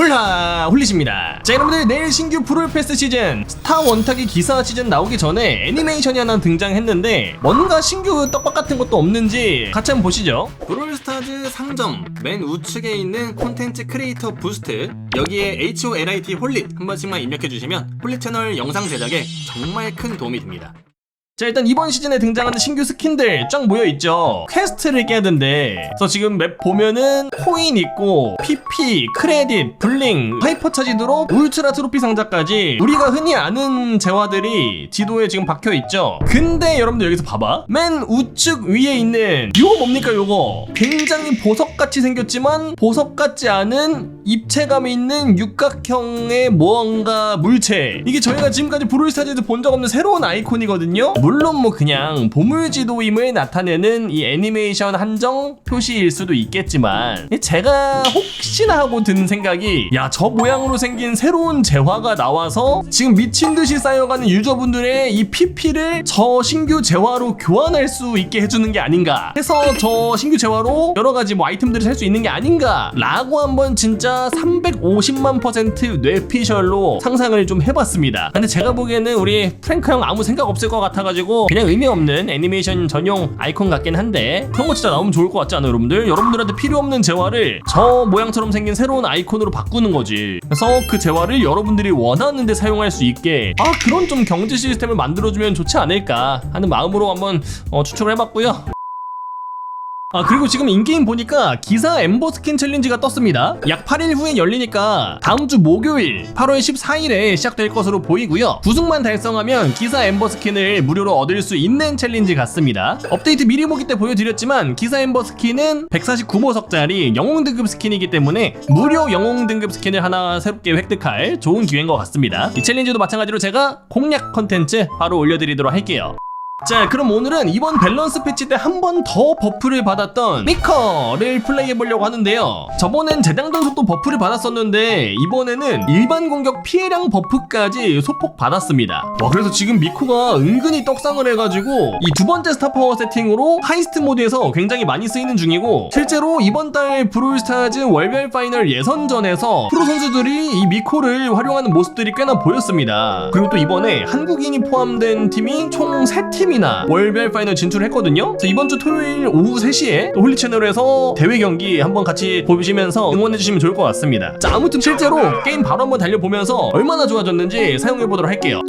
훌하 훌리십니다. 자 여러분들 내일 신규 프롤패스 시즌 스타 원탁의 기사 시즌 나오기 전에 애니메이션이 하나 등장했는데 뭔가 신규 떡밥 같은 것도 없는지 같이 한번 보시죠. 브롤스타즈 상점 맨 우측에 있는 콘텐츠 크리에이터 부스트 여기에 HOLIT 홀릿 한 번씩만 입력해 주시면 홀릿 채널 영상 제작에 정말 큰 도움이 됩니다 자 일단 이번 시즌에 등장하는 신규 스킨들 쫙 모여있죠. 퀘스트를 깨야 된대 그래서 지금 맵 보면은 코인 있고 PP, 크레딧, 블링, 하이퍼 차지드로 울트라 트로피 상자까지 우리가 흔히 아는 재화들이 지도에 지금 박혀있죠. 근데 여러분들 여기서 봐봐. 맨 우측 위에 있는 요거 뭡니까 요거? 굉장히 보석같이 생겼지만 보석 같지 않은 입체감이 있는 육각형의 무언가 물체. 이게 저희가 지금까지 브롤스타즈에서 본 적 없는 새로운 아이콘이거든요. 물론 뭐 그냥 보물지도임을 나타내는 이 애니메이션 한정 표시일 수도 있겠지만 제가 혹시나 하고 든 생각이 야 저 모양으로 생긴 새로운 재화가 나와서 지금 미친 듯이 쌓여가는 유저분들의 이 PP를 저 신규 재화로 교환할 수 있게 해주는 게 아닌가. 해서 저 신규 재화로 여러 가지 뭐 아이템들을 살 수 있는 게 아닌가 라고 한번 진짜 350만 퍼센트 뇌피셜로 상상을 좀 해봤습니다. 근데 제가 보기에는 우리 프랭크 형 아무 생각 없을 것 같아가지고 그냥 의미 없는 애니메이션 전용 아이콘 같긴 한데 그런 거 진짜 나오면 좋을 것 같지 않아요 여러분들? 여러분들한테 필요 없는 재화를 저 모양처럼 생긴 새로운 아이콘으로 바꾸는 거지. 그래서 그 재화를 여러분들이 원하는데 사용할 수 있게 아 그런 좀 경제 시스템을 만들어주면 좋지 않을까 하는 마음으로 한번 어, 추측을 해봤고요 아 그리고 지금 인게임 보니까 기사 엠버 스킨 챌린지가 떴습니다. 약 8일 후에 열리니까 다음 주 목요일 8월 14일에 시작될 것으로 보이고요. 구승만 달성하면 기사 엠버 스킨을 무료로 얻을 수 있는 챌린지 같습니다. 업데이트 미리 보기 때 보여드렸지만 기사 엠버 스킨은 149보석짜리 영웅 등급 스킨이기 때문에 무료 영웅 등급 스킨을 하나 새롭게 획득할 좋은 기회인 것 같습니다. 이 챌린지도 마찬가지로 제가 공략 컨텐츠 바로 올려드리도록 할게요 자 그럼 오늘은 이번 밸런스 패치 때 한 번 더 버프를 받았던 미커를 플레이해보려고 하는데요. 저번엔 재장전 속도 버프를 받았었는데 이번에는 일반 공격 피해량 버프까지 소폭 받았습니다. 와 그래서 지금 미코가 은근히 떡상을 해가지고 이 두 번째 스타 파워 세팅으로 하이스트 모드에서 굉장히 많이 쓰이는 중이고 실제로 이번 달 브롤스타즈 월별 파이널 예선전에서 프로 선수들이 이 미코를 활용하는 모습들이 꽤나 보였습니다. 그리고 또 이번에 한국인이 포함된 팀이 총 3팀 팀이나 월별 파이널 진출했거든요. 그래서 이번 주 토요일 오후 3시에 홀리 채널에서 대회 경기 한번 같이 보시면서 응원해 주시면 좋을 것 같습니다. 자, 아무튼 실제로 게임 바로 한번 달려보면서 얼마나 좋아졌는지 사용해 보도록 할게요.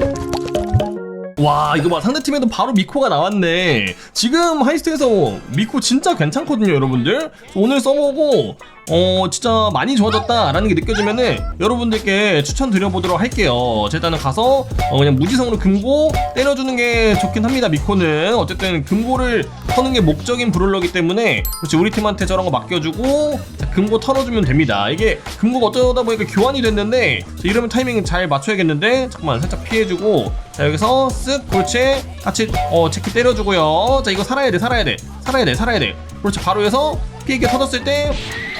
와 이거 봐. 상대팀에도 바로 미코가 나왔네. 지금 하이스트에서 미코 진짜 괜찮거든요 여러분들. 오늘 써보고 어 진짜 많이 좋아졌다라는 게 느껴지면은 여러분들께 추천드려보도록 할게요. 자, 일단은 가서 어, 그냥 무지성으로 금고 때려주는 게 좋긴 합니다 미코는. 어쨌든 금고를 터는 게 목적인 브롤러기 때문에 그렇지 우리 팀한테 저런 거 맡겨주고 자, 금고 털어주면 됩니다. 이게 금고가 어쩌다 보니까 교환이 됐는데 자, 이러면 타이밍 잘 맞춰야겠는데 잠깐만 살짝 피해주고 자 여기서 쓱 그렇지. 같이 어 체크 때려주고요. 자 이거 살아야 돼 살아야 돼. 살아야 돼 살아야 돼. 그렇지 바로 해서 피해게 터졌을 때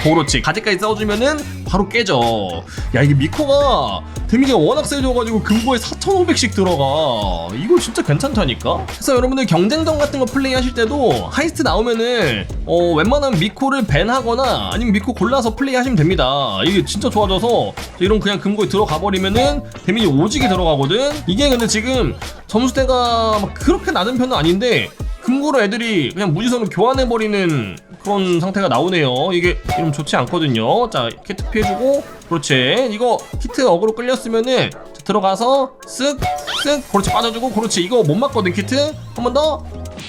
그렇지 가지까지 싸워주면은 바로 깨져. 야 이게 미코가 데미지가 워낙 세져가지고 금고에 4,500씩 들어가. 이거 진짜 괜찮다니까? 그래서 여러분들 경쟁전 같은 거 플레이 하실 때도 하이스트 나오면은 어 웬만하면 미코를 밴하거나 아니면 미코 골라서 플레이 하시면 됩니다. 이게 진짜 좋아져서 이런 그냥 금고에 들어가 버리면은 데미지 오지게 들어가거든? 이게 근데 지금 점수대가 막 그렇게 낮은 편은 아닌데 금고로 애들이 그냥 무지성으로 교환해버리는 그런 상태가 나오네요. 이게 이러면 좋지 않거든요. 자 키트 피해주고. 그렇지. 이거 키트 어그로 끌렸으면은 들어가서 쓱 쓱 그렇지 빠져주고 그렇지. 이거 못 맞거든 키트? 한 번 더?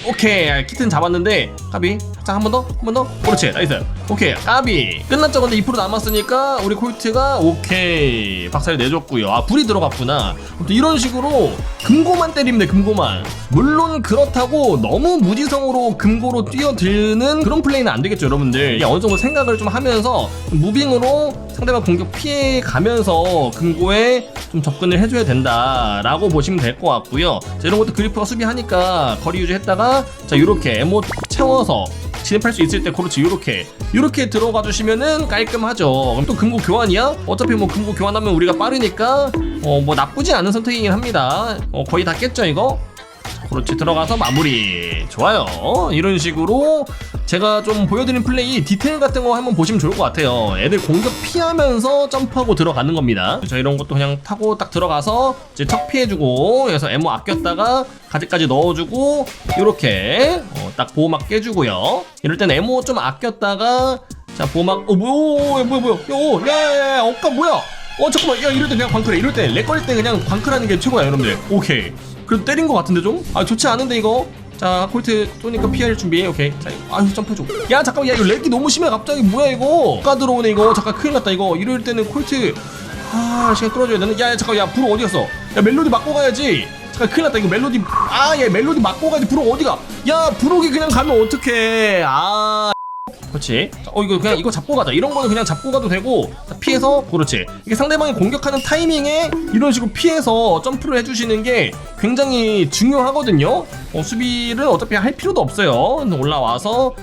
오케이. 키트는 잡았는데 까비. 자 한 번 더? 한 번 더? 그렇지 나이스. 오케이 까비. 끝났죠 근데 2% 남았으니까 우리 콜트가 오케이. 박살 내줬고요. 아 불이 들어갔구나. 또 이런 식으로 금고만 때리면 돼 금고만. 물론 그렇다고 너무 무지성으로 금고로 뛰어드는 그런 플레이는 안 되겠죠 여러분들. 어느 정도 생각을 좀 하면서 무빙으로 상대방 공격 피해 가면서 금고에 좀 접근을 해줘야 된다라고 보시면 될 것 같고요. 자, 이런 것도 그리프가 수비하니까 거리 유지했다가 자 이렇게 에모 채워서 진입할 수 있을 때 그렇지 요렇게 요렇게 들어가 주시면은 깔끔하죠. 그럼 또 금고 교환이야? 어차피 뭐 금고 교환하면 우리가 빠르니까 어 뭐 나쁘지 않은 선택이긴 합니다. 어 거의 다 깼죠 이거 그렇지 들어가서 마무리. 좋아요. 이런 식으로 제가 좀 보여드린 플레이 디테일 같은 거 한번 보시면 좋을 것 같아요. 애들 공격 피하면서 점프하고 들어가는 겁니다. 저 이런 것도 그냥 타고 딱 들어가서 이제 척 피해주고 그래서 에모 아꼈다가 가지까지 넣어주고 이렇게 어, 딱 보호막 깨주고요. 이럴 땐 에모 좀 아꼈다가 자 보호막 어 뭐야 뭐야 뭐야. 뭐야 야야야 엇가 뭐야 어 잠깐만. 야 이럴 때 그냥 광클해. 이럴 때렉 걸릴 때 그냥 광클하는 게 최고야 여러분들. 오케이 그래도 때린 거 같은데 좀? 아 좋지 않은데 이거? 자 콜트 쏘니까 피할 준비 오케이. 자 이거 아유 점프해줘. 야 잠깐만. 야 이거 렉이 너무 심해. 갑자기 뭐야 이거? 가 들어오네 이거. 잠깐 큰일 났다 이거. 이럴 때는 콜트. 아 시간 끌어줘야 되는 야, 야 잠깐 야 불어 어디 갔어? 야 멜로디 맞고 가야지. 잠깐 큰일 났다 이거. 멜로디 아얘 멜로디 맞고 가야지. 불어 어디가? 야 불어기 그냥 가면 어떡해. 아 그렇지. 자, 어 이거 그냥 이거 잡고 가자. 이런 거는 그냥 잡고 가도 되고 자, 피해서 그렇지. 이게 상대방이 공격하는 타이밍에 이런 식으로 피해서 점프를 해주시는 게 굉장히 중요하거든요. 어, 수비를 어차피 할 필요도 없어요. 올라와서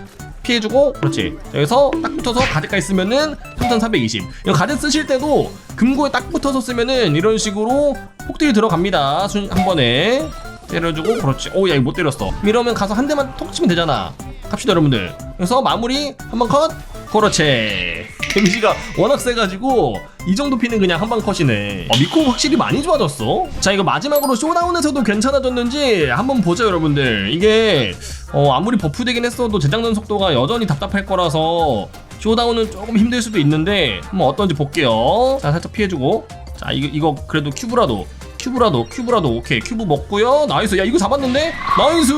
피해주고 그렇지. 여기서 딱 붙어서 가드까지 쓰면은 3420. 이거 가드 쓰실 때도 금고에 딱 붙어서 쓰면은 이런 식으로 폭딜 들어갑니다. 순, 한 번에 때려주고 그렇지. 오야 이거 못 때렸어. 이러면 가서 한 대만 톡 치면 되잖아. 갑시다 여러분들. 그래서 마무리 한번 컷. 그렇지 데미지가 워낙 세가지고 이 정도 피는 그냥 한방 컷이네. 어, 미코 확실히 많이 좋아졌어. 자 이거 마지막으로 쇼다운에서도 괜찮아졌는지 한번 보자 여러분들. 이게 어, 아무리 버프되긴 했어도 재장전 속도가 여전히 답답할 거라서 쇼다운은 조금 힘들 수도 있는데 한번 어떤지 볼게요. 자 살짝 피해주고. 자 이거 이거 그래도 큐브라도 큐브라도 큐브라도 오케이. 큐브 먹고요. 나이스. 야 이거 잡았는데? 나이스!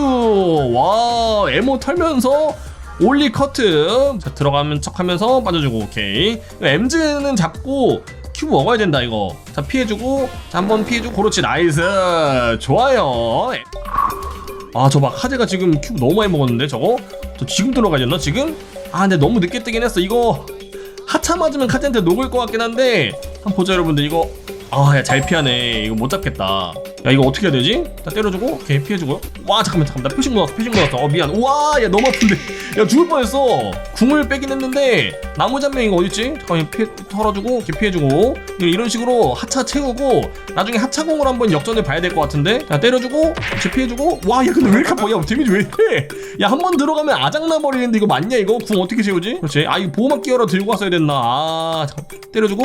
와 에모 털면서 올리 커트. 자 들어가면 척하면서 빠져주고 오케이. 엠즈는 잡고 큐브 먹어야 된다 이거. 자 피해주고 자 한번 피해주고 그렇지. 나이스. 좋아요. 아 저 막 하재가 지금 큐브 너무 많이 먹었는데 저거? 저 지금 들어가졌나 지금? 아 근데 너무 늦게 뜨긴 했어. 이거 하차 맞으면 카젠한테 녹을 것 같긴 한데 한번 보자 여러분들. 이거 아야 잘 피하네. 이거 못 잡겠다 야 이거 어떻게 해야 되지? 나 때려주고 오케이 피해주고요. 와 잠깐만 잠깐만. 나 표식 넣었어 표식 넣었어 어 미안. 우와 야 너무 아픈데. 야 죽을 뻔했어. 궁을 빼긴 했는데 나무 잔명 이거 어딨지? 잠깐만 피해 털어주고 이렇게 피해주고. 이런 식으로 하차 채우고 나중에 하차공을 한번 역전을 봐야 될 것 같은데. 자 때려주고 이렇게 피해주고. 와 야 근데 왜 이렇게 아파? 야 데미지 왜 이래? 야한 번 들어가면 아작나 버리는데 이거 맞냐 이거? 궁 어떻게 채우지? 그렇지. 아 이거 보호막 끼워라 들고 왔어야 됐나. 아 잠깐 때려주고.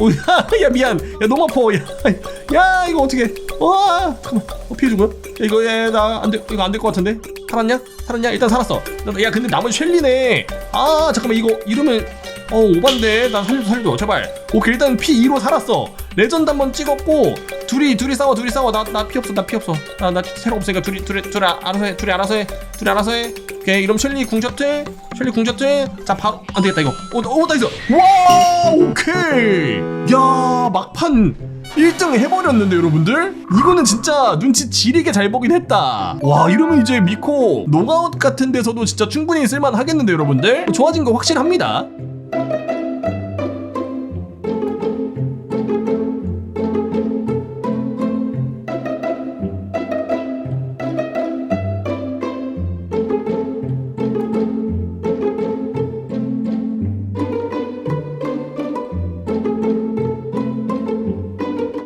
오야 야 미안. 야 너무 아파. 야, 야 이거 어떻게 와 잠깐만. 어, 피해주고요 야, 이거 야나안돼 이거 안 될 것 같은데? 살았냐? 살았냐? 일단 살았어. 나- 야 근데 나머지 쉘리네. 아 잠깐만 이거 이러면 어 오반데. 난 살려줘 살려줘. 제발. 오케이 일단 P2로 살았어. 레전드 한번 찍었고 둘이 둘이 싸워 둘이 싸워. 나 나 피 없어 나 피 없어. 나 나 체력 없으니까 둘이 둘이 둘이 알아서 해 둘이 알아서 해 둘이 알아서 해. 오케이 이러면 쉘리 궁셔틀 쉘리 궁셔틀 자 바로 안 되겠다 이거. 오오 나이스 와 오케이. 야 막판 1등 해버렸는데 여러분들? 이거는 진짜 눈치 지리게 잘 보긴 했다. 와 이러면 이제 미코 노가웃 같은 데서도 진짜 충분히 쓸만 하겠는데 여러분들? 좋아진 거 확실합니다